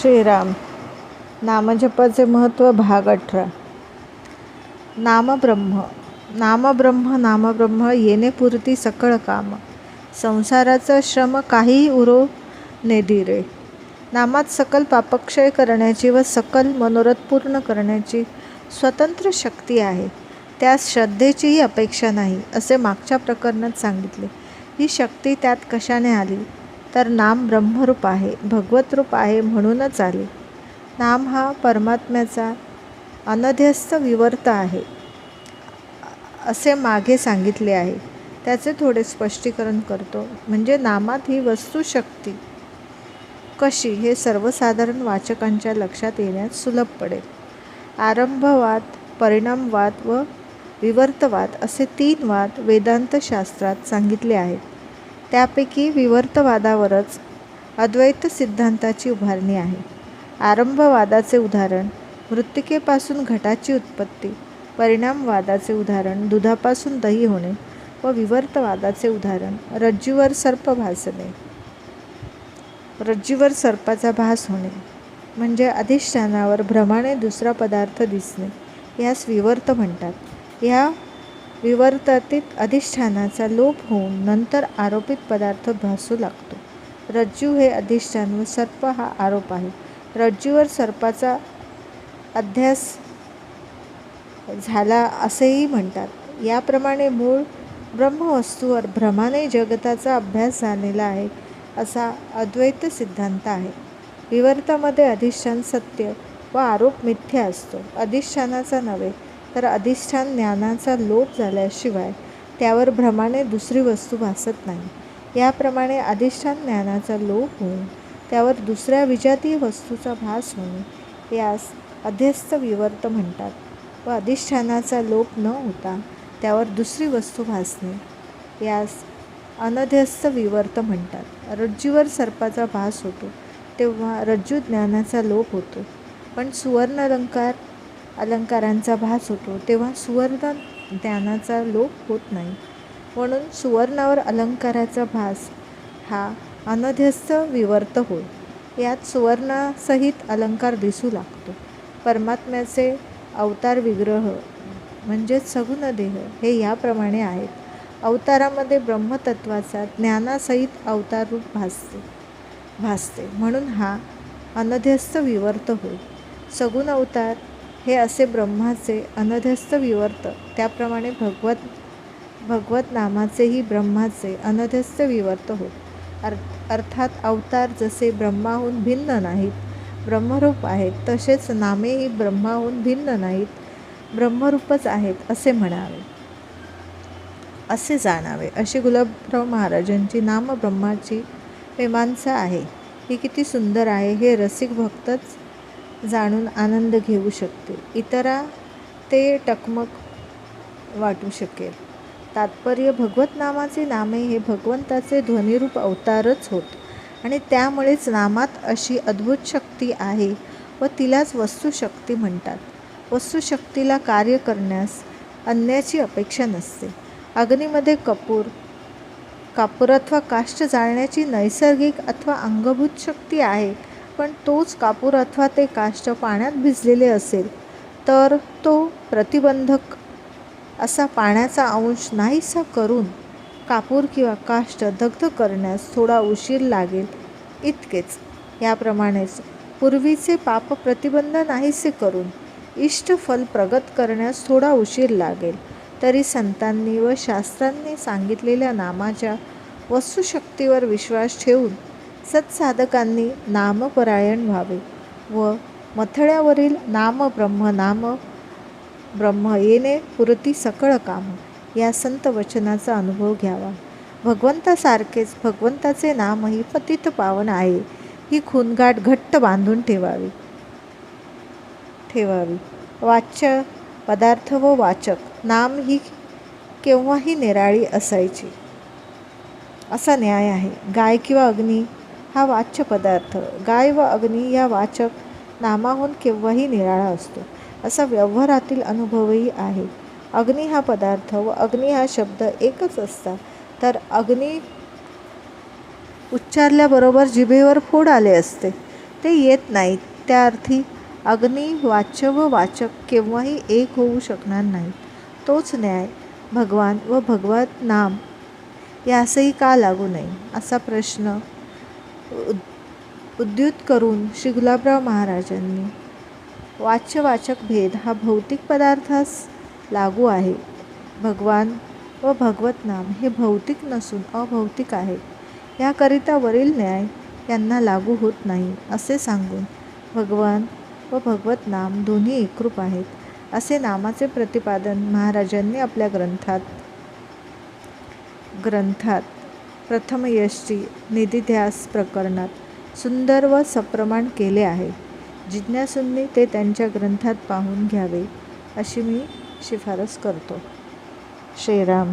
श्रीराम. नामजपाचे महत्त्व भाग अठरा. नामब्रह्म. नामब्रह्म नामब्रह्म येणेपुरती सकळ काम. संसाराचा श्रम काहीही उरो नेदिरे नामात सकल पापक्षय करण्याची व सकल मनोरथ पूर्ण करण्याची स्वतंत्र शक्ती आहे. त्यास श्रद्धेचीही अपेक्षा नाही असे मागच्या प्रकरणात सांगितले. ही शक्ती त्यात कशाने आली? तर नाम ब्रह्मरूप आहे भगवत रूप आहे म्हणूनच आले. नाम हा परमात्म्याचा अनध्यस्त विवर्त आहे असे मागे सांगितले आहे. त्याचे थोडे स्पष्टीकरण करतो. म्हणजे नामात ही वस्तुशक्ती कशी हे सर्वसाधारण वाचकांच्या लक्षात येण्यास सुलभ पडेल. आरंभवाद परिणामवाद व विवर्तवाद असे तीन वाद वेदांतशास्त्रात सांगितले आहेत. त्यापैकी विवर्तवादावरच अद्वैत सिद्धांताची उभारणी आहे. आरंभवादाचे उदाहरण मृत्तिकेपासून घटाची उत्पत्ती परिणामवादाचे उदाहरण दुधापासून दही होणे व विवर्तवादाचे उदाहरण रज्जूवर सर्प भासणे. रज्जूवर सर्पाचा भास होणे म्हणजे अधिष्ठानावर भ्रमाने दुसरा पदार्थ दिसणे यास विवर्त म्हणतात. या विवर्तातीत अधिष्ठानाचा लोप होऊन नंतर आरोपित पदार्थ भासू लागतो. रज्जू हे अधिष्ठान व सर्प हा आरोप आहे. रज्जूवर सर्पाचा अध्यास झाला असेही म्हणतात. याप्रमाणे मूळ ब्रह्मवस्तूवर भ्रमाने जगताचा अभ्यास झालेला आहे असा अद्वैत सिद्धांत आहे. विवर्तामध्ये अधिष्ठान सत्य व आरोप मिथ्या असतो. अधिष्ठानाचा नव्हे तर अधिष्ठान ज्ञानाचा लोप झाल्याशिवाय त्यावर भ्रमाने दुसरी वस्तू भासत नाही. याप्रमाणे अधिष्ठान ज्ञानाचा लोप होऊन त्यावर दुसऱ्या विजातीय वस्तूचा भास होणे यास अध्यस्त विवर्त म्हणतात व अधिष्ठानाचा लोप न होता त्यावर दुसरी वस्तू भासणे यास अनध्यस्त विवर्त म्हणतात. रज्जूवर सर्पाचा भास होतो तेव्हा रज्जू ज्ञानाचा लोप होतो. पण सुवर्णलंकार अलंकारांचा भास होतो तेव्हा सुवर्ण ज्ञानाचा लोप होत नाही. म्हणून सुवर्णावर अलंकाराचा भास हा अनध्यस्त विवर्त होय. यात सुवर्णासहित अलंकार दिसू लागतो. परमात्म्याचे अवतार विग्रह म्हणजेच सगुण देह हे याप्रमाणे आहेत. अवतारामध्ये ब्रह्मतत्वाचा ज्ञानासहित अवतार रूप भासते भासते. म्हणून हा अनध्यस्त विवर्त होय. सगुण अवतार हे असे ब्रह्माचे अनध्यस्त विवर्त. त्याप्रमाणे भगवत भगवत नामाचेही ब्रह्माचे अनध्यस्त विवर्त होत. अर् अर्थात अवतार जसे ब्रह्माहून भिन्न नाहीत ब्रह्मरूप आहेत तसेच नामेही ब्रह्माहून भिन्न नाहीत ब्रह्मरूपच आहेत असे म्हणावे. असे जाणावे. अशी गुलाबराव महाराजांची नामब्रह्माची मीमांसा आहे. ही किती सुंदर आहे हे रसिक भक्तच जाणून आनंद घेऊ शकते इतरा ते टकमक वाटू शकेल. तात्पर्य भगवत नामाचे नामे हे भगवंताचे ध्वनिरूप अवतारच होत आणि त्यामुळेच नामात अशी अद्भुत शक्ती आहे व तिलाच वस्तुशक्ती म्हणतात. वस्तुशक्तीला कार्य करण्यास अन्याची अपेक्षा नसते. अग्नीमध्ये कपूर कापूर अथवा काष्ट जाळण्याची नैसर्गिक अथवा अंगभूत शक्ती आहे. पण तोच कापूर अथवा ते काष्ट पाण्यात भिजलेले असेल तर तो प्रतिबंधक असा पाण्याचा अंश नाहीसा करून कापूर किंवा काष्ट दग्ध करण्यास थोडा उशीर लागेल इतकेच. याप्रमाणेच पूर्वीचे पाप प्रतिबंध नाहीसे करून इष्टफल प्रगत करण्यास थोडा उशीर लागेल. तरी संतांनी व शास्त्रांनी सांगितलेल्या नामाच्या वस्तुशक्तीवर विश्वास ठेवून सत्साधकांनी नामपरायण व्हावे व मथळ्यावरील नाम ब्रह्म नाम ब्रह्म येणे पुरती सकळ काम. या संत वचनाचा अनुभव घ्यावा. भगवंतासारखेच भगवंताचे नामही पतित पावन आहे. ही खूनगाठ घट्ट बांधून ठेवावी. ठेवावी. वाच्य पदार्थ व वाचक नाम ही केव्हाही निराळी असायची. असा न्याय आहे. गाय किंवा अग्नी हा वाच्य पदार्थ. गाय व अग्नी या वाचक नामाहून केव्हाही निराळा असतो. असा व्यवहारातील अनुभवही आहे. अग्नी हा पदार्थ व अग्नी हा शब्द एकच असता. तर अग्नी उच्चारल्याबरोबर जिभेवर फोड आले असते. ते येत नाहीत त्या अर्थी अग्नी वाच्य व वाचक केव्हाही एक होऊ शकणार नाही. तोच न्याय भगवान व भगवत नाम यासही का लागू नये? असा प्रश्न उद उद्युत करून श्री गुलाबराव महाराजांनी वाच्यवाचक भेद हा भौतिक पदार्थास लागू आहे. भगवान व भगवत नाम हे भौतिक नसून अभौतिक आहे याकरिता वरील न्याय यांना लागू होत नाही असे सांगून भगवान व भगवत नाम दोन्ही एकरूप आहेत, असे नामाचे प्रतिपादन महाराजांनी आपल्या ग्रंथात ग्रंथात प्रथमयशी निधिध्यास प्रकरणात सुंदर व सप्रमाण केले आहे. जिज्ञासूंनी ते त्यांच्या ग्रंथात पाहून घ्यावे अशी मी शिफारस करतो. श्रीराम